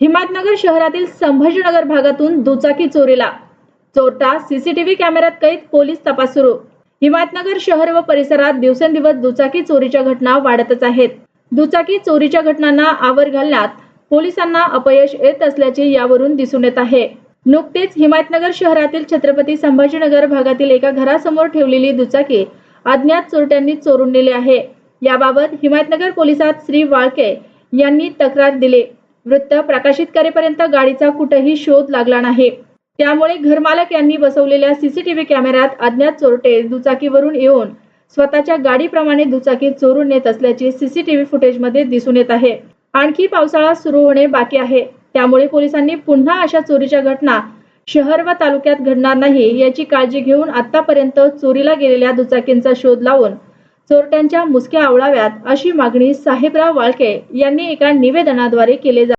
हिमायतनगर शहरातील संभाजीनगर भागातून दुचाकी चोरीला. चोरटा सीसीटीव्ही कॅमेऱ्यात कैद पोलीस तपास सुरू. हिमायतनगर शहर व परिसरात दिवसेंदिवस दुचाकी चोरीच्या घटना वाढतच आहेत. दुचाकी चोरीच्या घटनांना आवर घालण्यात पोलिसांना अपयश येत असल्याचे यावरून दिसून येत आहे. नुकतेच हिमायतनगर शहरातील छत्रपती संभाजीनगर भागातील एका घरासमोर ठेवलेली दुचाकी अज्ञात चोरट्यांनी चोरून नेली आहे. याबाबत हिमायतनगर पोलिसात श्री वाळके यांनी तक्रार दिली. वृत्त प्रकाशित करेपर्यंत गाडीचा कुठेही शोध लागला नाही. त्यामुळे घरमालक यांनी बसवलेल्या सीसीटीव्ही कॅमेऱ्यात अज्ञात चोरटे दुचाकीवरून येऊन स्वतःच्या गाडीप्रमाणे दुचाकी चोरून नेत असल्याचे सीसीटीव्ही फुटेजमध्ये दिसून येत आहे. आणखी पावसाळा सुरू होणे बाकी आहे. त्यामुळे पोलिसांनी पुन्हा अशा चोरीच्या घटना शहर व तालुक्यात घडणार नाही याची काळजी घेऊन आतापर्यंत चोरीला गेलेल्या दुचाकींचा शोध लावून चोरट्यांच्या मुसक्या आवळाव्यात अशी मागणी साहेबराव वाळके यांनी एका निवेदनाद्वारे केले जा